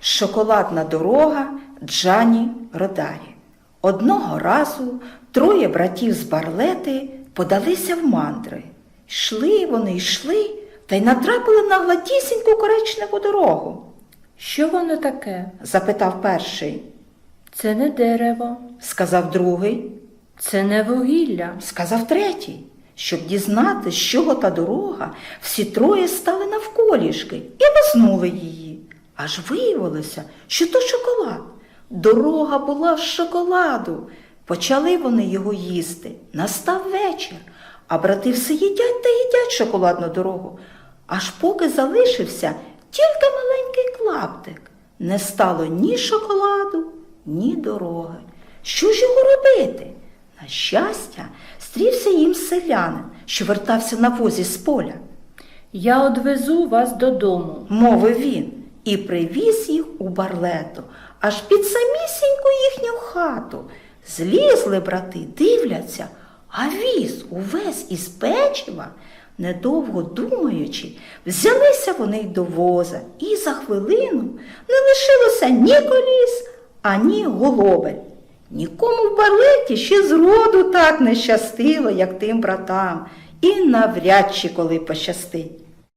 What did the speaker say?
Шоколадна дорога Джані Родарі. Одного разу троє братів з Барлети подалися в мандри. Йшли вони, йшли та й натрапили на гладісіньку коричневу дорогу. Що воно таке? запитав перший, Це не дерево, сказав другий, це не вугілля. сказав третій. Щоб дізнати, з чого та дорога, всі троє стали навколішки і лизнули її. Аж виявилося, що то шоколад. Дорога була з шоколаду. Почали вони його їсти. Настав вечір, а брати все їдять та їдять шоколадну дорогу. Аж поки залишився тільки маленький клаптик. Не стало ні шоколаду, ні дороги. Що ж його робити? На щастя, стрівся їм селянин, що вертався на возі з поля, Я одвезу вас додому. мовив він, і привіз їх у барлету, аж під самісіньку їхню хату. Злізли брати, дивляться, а віз увесь із печива. Недовго думаючи, взялися вони й до воза, і за хвилину не лишилося ні коліс, ані голобель. Нікому в балеті ще зроду так не щастило, як тим братам, і навряд чи коли пощастить.